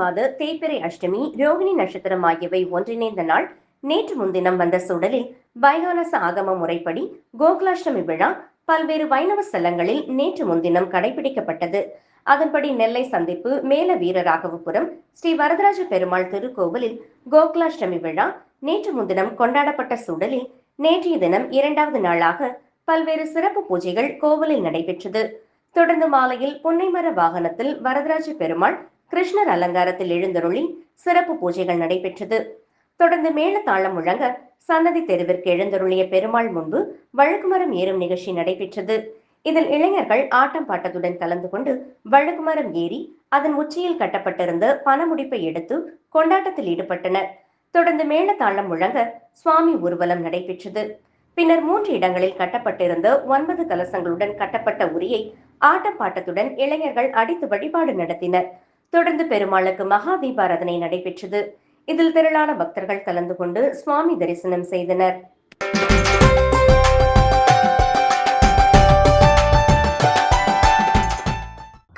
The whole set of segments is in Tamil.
மாத தேய்பிறை அஷ்டமி ரோகிணி நட்சத்திரம் ஆகியவை ஒன்றிணைந்த நாள். நேற்று முன்தினம் வந்த சூழலில் வைகானச ஆகம முறைப்படி கோகுலாஷ்டமி விழா பல்வேறு வைணவ ஸ்தலங்களில் நேற்று முன்தினம் கடைபிடிக்கப்பட்டது. அதன்படி நெல்லை சந்திப்பு மேல வீரராகவபுரம் ஸ்ரீ வரதராஜ பெருமாள் திருக்கோவிலில் கோகுலாஷ்டமி விழா நேற்று முன்தினம் கொண்டாடப்பட்ட சூழலில் நேற்றைய தினம் இரண்டாவது நாளாக பல்வேறு சிறப்பு பூஜைகள் கோவிலில் நடைபெற்றது. தொடர்ந்து மாலையில் புன்னைமர வாகனத்தில் வரதராஜ பெருமாள் கிருஷ்ணர் அலங்காரத்தில் எழுந்தருளி சிறப்பு பூஜைகள் நடைபெற்றது. தொடர்ந்து மேளதாளம் முழங்க சன்னதி தெருவிற்கு எழுந்தருளிய பெருமாள் முன்பு வழக்குமரம் ஏறும் நிகழ்ச்சி நடைபெற்றது. இதில் இளைஞர்கள் ஆட்டம் பாட்டத்துடன் கலந்து கொண்டு வழக்குமரம் ஏறி அதன் உச்சியில் கட்டப்பட்டிருந்த பணமுடிப்பை எடுத்து கொண்டாட்டத்தில் ஈடுபட்டனர். தொடர்ந்து மேளதாளம் முழங்க சுவாமி ஊர்வலம் நடைபெற்றது. பின்னர் மூன்று இடங்களில் கட்டப்பட்டிருந்த ஒன்பது கலசங்களுடன் கட்டப்பட்ட உரியை ஆட்டப்பாட்டத்துடன் இளைஞர்கள் அடித்து வழிபாடு நடத்தினர். தொடர்ந்து பெருமாளுக்கு மகா தீபாராதனை நடைபெற்றது. இதில் திரளான பக்தர்கள் கலந்து கொண்டு சுவாமி தரிசனம் செய்தனர்.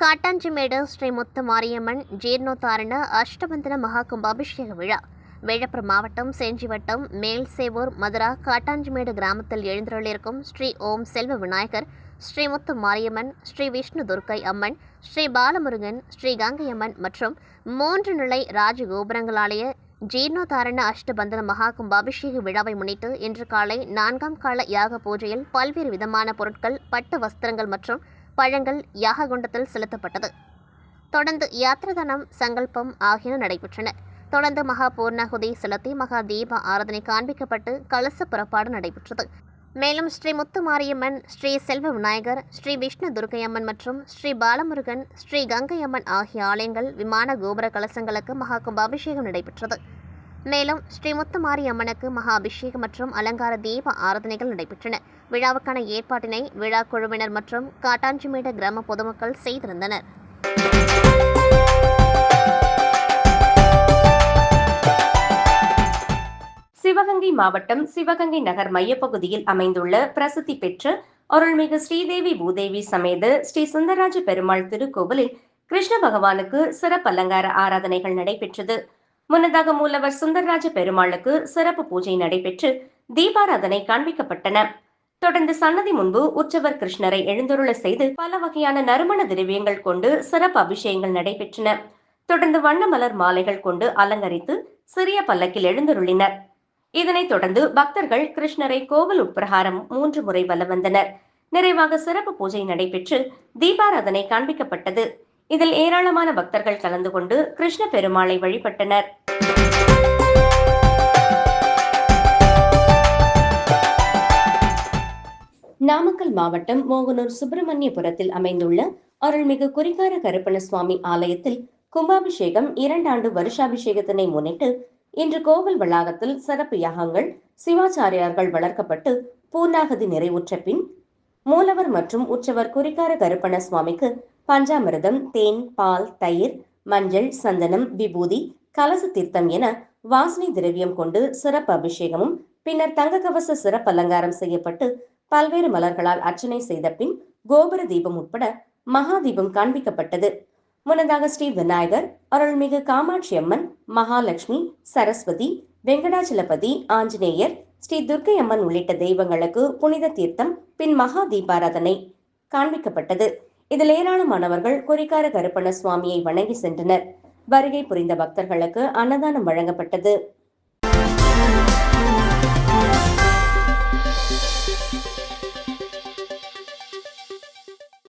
காட்டாஞ்சிமேடு ஸ்ரீ முத்து மாரியம்மன் ஜீர்ணோத்தாரண அஷ்டபந்தன மகா கும்பாபிஷேக விழா. விழுப்புரம் மாவட்டம் செஞ்சி வட்டம் மேல்சேவூர் மதுரா காட்டாஞ்சிமேடு கிராமத்தில் எழுந்தருளிருக்கும் ஸ்ரீ ஓம் செல்வ விநாயகர் ஸ்ரீமுத்து மாரியம்மன் ஸ்ரீ விஷ்ணு துர்க்கை அம்மன் ஸ்ரீ பாலமுருகன் ஸ்ரீ கங்கையம்மன் மற்றும் மூன்று நிலை ராஜகோபுரங்களாலய ஜீர்ணோதாரண அஷ்டபந்தன மகா கும்பாபிஷேக விழாவை முன்னிட்டு இன்று காலை நான்காம் கால யாக பூஜையில் பல்வேறு விதமான பொருட்கள் பட்டு வஸ்திரங்கள் மற்றும் பழங்கள் யாக குண்டத்தில் செலுத்தப்பட்டது. தொடர்ந்து யாத்திரதனம் சங்கல்பம் ஆகியன நடைபெற்றன. தொடர்ந்து மகா பூர்ணகுதி செலுத்தி மகா தீப ஆராதனை காண்பிக்கப்பட்டு கலச புறப்பாடு நடைபெற்றது. மேலும் ஸ்ரீ முத்துமாரியம்மன் ஸ்ரீ செல்வ விநாயகர் ஸ்ரீ விஷ்ணு துர்க்கையம்மன் மற்றும் ஸ்ரீ பாலமுருகன் ஸ்ரீ கங்கையம்மன் ஆகிய ஆலயங்கள் விமான கோபுர கலசங்களுக்கு மகா கும்பாபிஷேகம் நடைபெற்றது. மேலும் ஸ்ரீ முத்துமாரியம்மனுக்கு மகா அபிஷேகம் மற்றும் அலங்கார தீப ஆராதனைகள் நடைபெற்றன. விழாவுக்கான ஏற்பாட்டினை விழா குழுவினர் மற்றும் காட்டாஞ்சிமேடு கிராம பொதுமக்கள் செய்திருந்தனர். சிவகங்கை மாவட்டம் சிவகங்கை நகர் மையப்பகுதியில் அமைந்துள்ள பிரசித்தி பெற்ற அருள்மிகு ஸ்ரீதேவி பூதேவி சமேத ஸ்ரீ சுந்தரராஜ பெருமாள் திருக்கோவிலில் கிருஷ்ண பகவானுக்கு சிறப்பு அலங்கார ஆராதனைகள் நடைபெற்றது. முன்னதாக மூலவர் சுந்தரராஜ பெருமாளுக்கு சிறப்பு பூஜை நடைபெற்று தீபாராதனை காண்பிக்கப்பட்டன. தொடர்ந்து சன்னதி முன்பு உற்சவர் கிருஷ்ணரை எழுந்தருள செய்து பல வகையான நறுமண திரவியங்கள் கொண்டு சிறப்பு அபிஷேகங்கள் நடைபெற்றன. தொடர்ந்து வண்ண மலர் மாலைகள் கொண்டு அலங்கரித்து சிறிய பல்லக்கில் எழுந்தருளினர். இதனைத் தொடர்ந்து பக்தர்கள் கிருஷ்ணரை கோவில் உட்பிரகாரம் மூன்று முறை வலம் வந்தனர். நிறைவாக சிறப்பு பூஜை நடைபெற்று தீபாராதனை காண்பிக்கப்பட்டது. இதில் ஏராளமான பக்தர்கள் கலந்து கொண்டு கிருஷ்ண பெருமாளை வழிபட்டனர். நாமக்கல் மாவட்டம் மோகனூர் சுப்பிரமணியபுரத்தில் அமைந்துள்ள அருள்மிகு குறிகார கருப்பண சுவாமி ஆலயத்தில் கும்பாபிஷேகம் இரண்டாண்டு வருஷாபிஷேகத்தினை முன்னிட்டு இன்று கோவில் வளாகத்தில் சிறப்பு யாகங்கள் சிவாச்சாரியார்கள் வளர்க்கப்பட்டு பூர்ணாகதி நிறைவுற்ற பின் மூலவர் மற்றும் உற்சவர் குறிக்கார கருப்பண சுவாமிக்கு பஞ்சாமிரதம் தேன் பால் தயிர் மஞ்சள் சந்தனம் விபூதி கலச தீர்த்தம் என வாசனை திரவியம் கொண்டு சிறப்பு அபிஷேகமும் பின்னர் தங்க கவச சிறப்பு அலங்காரம் செய்யப்பட்டு பல்வேறு மலர்களால் அர்ச்சனை செய்த பின் கோபுர தீபம் உட்பட மகா தீபம் காண்பிக்கப்பட்டது. முன்னதாக ஸ்ரீ விநாயகர் அருள்மிகு காமாட்சி அம்மன் மகாலட்சுமி சரஸ்வதி வெங்கடாச்சலபதி ஆஞ்சநேயர் ஸ்ரீ துர்க்கை அம்மன் உள்ளிட்ட தெய்வங்களுக்கு புனித தீர்த்தம் பின் மகா தீபாராதனை காண்பிக்கப்பட்டது. இதில் ஏராளமானவர்கள் குறிக்கார கருப்பண சுவாமியை வணங்கி சென்றனர். வருகை புரிந்த பக்தர்களுக்கு அன்னதானம் வழங்கப்பட்டது.